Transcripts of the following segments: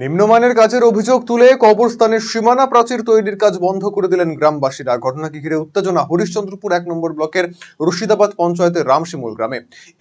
নিম্নমানের কাজের অভিযোগ তুলে কবরস্থানের সীমানা প্রাচীর তৈরির কাজ বন্ধ করে দিলেন গ্রামবাসীরা। ঘটনাকে ঘিরে উত্তেজনা। হরিশ্চন্দ্রপুর এক নম্বর ব্লকের রশিদাবাদ পঞ্চায়েতের রামশিমুল গ্রামে।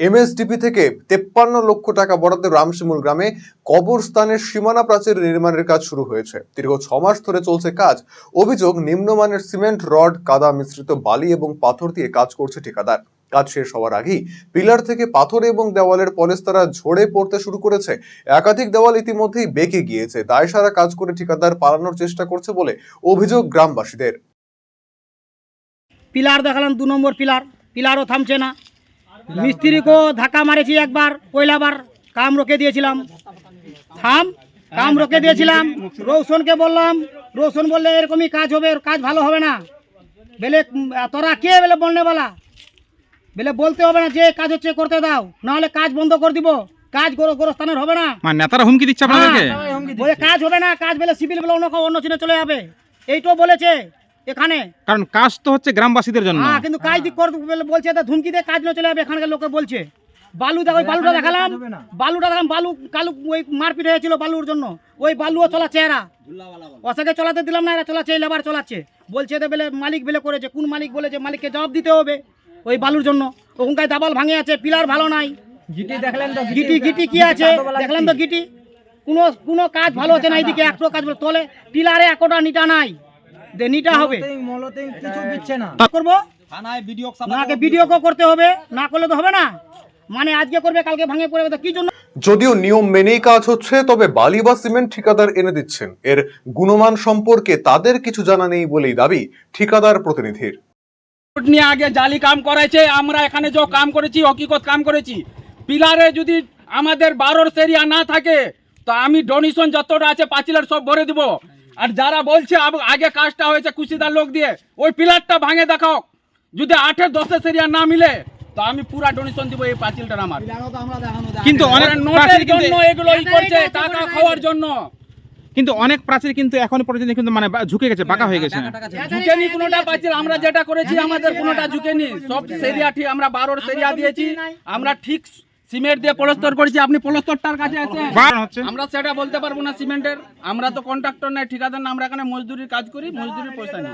এমএসডিপি থেকে তেপ্পান্ন লক্ষ টাকা বরাদ্দে রামশিমুল গ্রামে কবরস্থানের সীমানা প্রাচীর নির্মাণের কাজ শুরু হয়েছে। দীর্ঘ ছ মাস ধরে চলছে কাজ। অভিযোগ, নিম্নমানের সিমেন্ট, রড, কাদা, মিশ্রিত বালি এবং পাথর দিয়ে কাজ করছে ঠিকাদার। কাজ শেষ হওয়ার আগেই পিলার থেকে পাথর এবং দেওয়ালের পলেস্তারা ঝরে পড়তে শুরু করেছে। একাধিক দেওয়াল ইতিমধ্যেই বেঁকে গিয়েছে। দায় সারা কাজ করে ঠিকাদার পালানোর চেষ্টা করছে বলে অভিযোগ গ্রামবাসীদের। পিলার দেখালাম, দু নম্বর পিলার। পিলারও থামছে না। মিস্ত্রিকেও ধাক্কা মারেছি একবার, পয়লাবার। কাম রোকে দিয়েছিলাম। থাম, কাম রোকে দিয়েছিলাম। রৌশনকে বললাম, রৌশন বললে, এরকমই কাজ হবে কাজ ভালো হবে না। বেলে তোরা কে? বেলে বলনে বলা বেলে বলতে হবে না যে কাজ হচ্ছে করতে দাও নাহলে কাজ বন্ধ করে দিব। কাজ গোর গোরস্থানের হবে না। মানে নেতারা হুমকি দিচ্ছে আপনাদেরকে? হ্যাঁ, বলে কাজ হবে না কাজ বেলে সিভিল বেলে অন্য অন্য চিনে চলে যাবে। এইটাও বলেছে এখানে। কারণ কাজ তো হচ্ছে গ্রামবাসীদের জন্য। হ্যাঁ কিন্তু কাজ দিক কর বলে বলছে তা ধুমকি দিয়ে কাজ না চলে যাবে এখানকার লোকে বলছে। বালু দেখো ওই বালুটা দেখালাম। বালুটা দেখালাম বালু কালু ওই মারপিট হয়েছিল বালুর জন্য। ওই বালুও চলাচ্ছে এরা। ওসাকে চলাতে দিলাম না এরা চলাচ্ছে এই লেবার চলাচ্ছে। বলছে তো বেলে মালিক বেলে করেছে কোন মালিক বলেছে মালিককে জবাব দিতে হবে। ওই বালুর জন্য। ওখানকার দাবাল ভাঙে আছে পিলার ভালো নাই। গিটি দেখলেন তো গিটি গিটি কি আছে? দেখলেন তো গিটি। কোনো কোনো কাজ ভালো হচ্ছে না এইদিকে একটু কাজ ভালো। তলে পিলারে একটা নিটা নাই। নিটা হবে। মলতে কিছু দিচ্ছে না। করব? নাকে ভিডিও করতে হবে না করলে তো হবে না। মানে আজকে করবে কালকে ভাঙে পড়বে তো কি জন্য? যদিও নিয়ম মেনেই কাজ হচ্ছে তবে বালি বা সিমেন্ট ঠিকাদার এনে দিচ্ছেন। এর গুণমান সম্পর্কে তাদের কিছু জানা নেই বলেই দাবি ঠিকাদার প্রতিনিধির। নিয়ে আগে জালি কাম করাইছে আমরা এখানে যে কাম করেছি হকিকত কাম করেছি। পিলারে যদি আমাদের বারোর সেরিয়া না থাকে তো আমি ডোনেশন যতটা আছে পাঁচিলের সব ভরে দিব। আর যারা বলছে আগে কাজটা হয়েছে কুশিদার লোক দিয়ে ওই পিলারটা ভাঙে দেখাও। যদি আটের দশের সেরিয়া না মিলে তো আমি পুরা ডোনেশন দিব এই পাঁচিলটার আমার। কিন্তু অনেক নোটের জন্য এগুলো করছে টাকা খাওয়ার জন্য। কিন্তু অনেক প্রাচীর কিন্তু এখন পর্যন্ত কিন্তু মানে ঝুঁকে গেছে বাঁকা হয়ে গেছে। ঝুঁকেনি কোনোটা প্রাচীর আমরা যেটা করেছি আমাদের কোনোটা ঝুঁকেনি সব সেরিয়া ঠিক আমরা বারোর সেরিয়া দিয়েছি আমরা ঠিক সিমেন্ট দিয়ে পলস্তর করেছি আপনি পলস্তরটার কাছে আছে আমরা সেটা বলতে পারব না সিমেন্টের। আমরা তো কন্ট্রাক্টর নাই ঠিকাদার না আমরা এখানে মজদুরির কাজ করি মজদুরির পয়সা নিই।